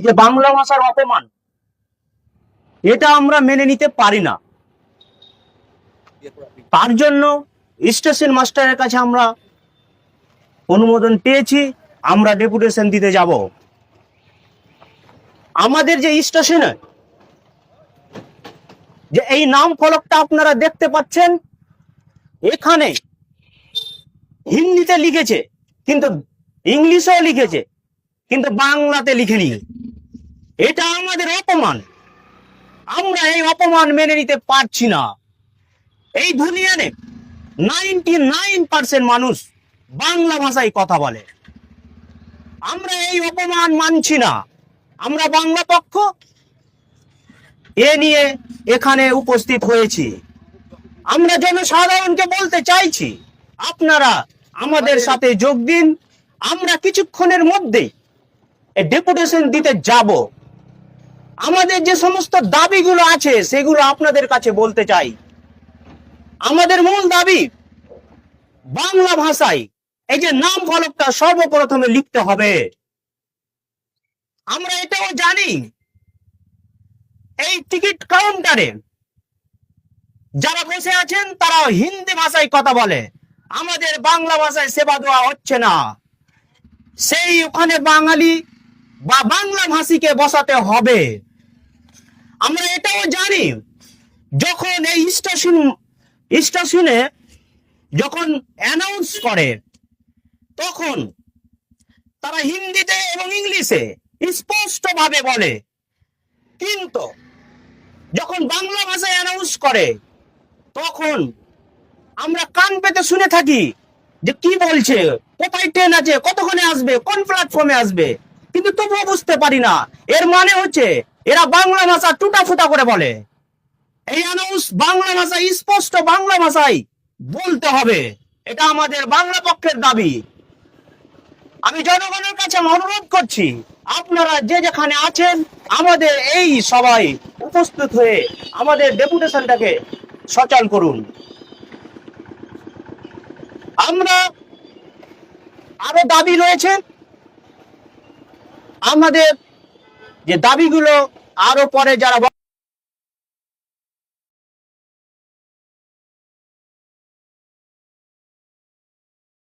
এই যে বাংলা ভাষার অপমান, এটা আমরা মেনে নিতে পারি না। তার জন্য স্টেশন মাস্টারের কাছে আমরা অনুমোদন পেয়েছি, আমরা ডেপুটেশন দিতে যাব। আমাদের যে স্টেশনে, যে এই নাম ফলকটা আপনারা দেখতে পাচ্ছেন, এখানে হিন্দিতে লিখেছে, কিন্তু ইংলিশেও লিখেছে, কিন্তু বাংলাতে লিখে লিখেনি। এটা আমাদের অপমান। আমরা এই অপমান মেনে নিতে পারছি না। এই দুনিয়াতে নাইনটি নাইন পার্সেন্ট মানুষ বাংলা ভাষায় কথা বলে। আমরা এই অপমান মানছি না। আমরা বাংলা পক্ষ এ নিয়ে এখানে উপস্থিত হয়েছি। আমরা জনসাধারণকে বলতে চাইছি, আপনারা আমাদের সাথে যোগ দিন। আমরা কিছুক্ষণের মধ্যে ডেপুটেশন দিতে যাব। আমাদের যে সমস্ত দাবিগুলো আছে, সেগুলো আপনাদের কাছে বলতে চাই। আমাদের মূল দাবি বাংলা ভাষায় এই যে নাম ফলকটা সর্বপ্রথমে লিখতে হবে। আমরা এটাও জানি, এই টিকিট কাউন্টারে যারা বসে আছেন তারা হিন্দি ভাষায় কথা বলে। আমাদের বাংলা ভাষায় সেবা দেওয়া হচ্ছে না। সেই ওখানে বাঙালি বা বাংলা ভাষীকে বসাতে হবে। আমরা এটাও জানি, যখন এই স্টেশন, স্টেশনে যখন অ্যানাউন্স করে, তখন তারা হিন্দিতে এবং ইংলিশে স্পষ্ট ভাবে বলে। কিন্তু যখন বাংলা ভাষায় অ্যানাউন্স করে, তখন আমরা কান পেতে শুনে থাকি যে কি বলছে, কোথায় ট্রেন আছে, কতক্ষণে আসবে, কোন প্ল্যাটফর্মে আসবে। কিন্তু তবুও বুঝতে পারি না। এর মানে হচ্ছে এরা বাংলা ভাষা টুটা ফুটা করে বলে। এই অ্যানাউন্স বাংলা ভাষা, স্পষ্ট বাংলা ভাষায় বলতে হবে। এটা আমাদের বাংলা পক্ষের দাবি। আমি জনগণের কাছে অনুরোধ করছি, আপনারা যে যেখানে আছেন, আমাদের এই সবাই উপস্থিত হয়ে আমাদের ডেপুটেশনটাকে সচল করুন। আমরা আরও দাবি রয়েছে। আমাদের যে দাবিগুলো আরও পরে যারা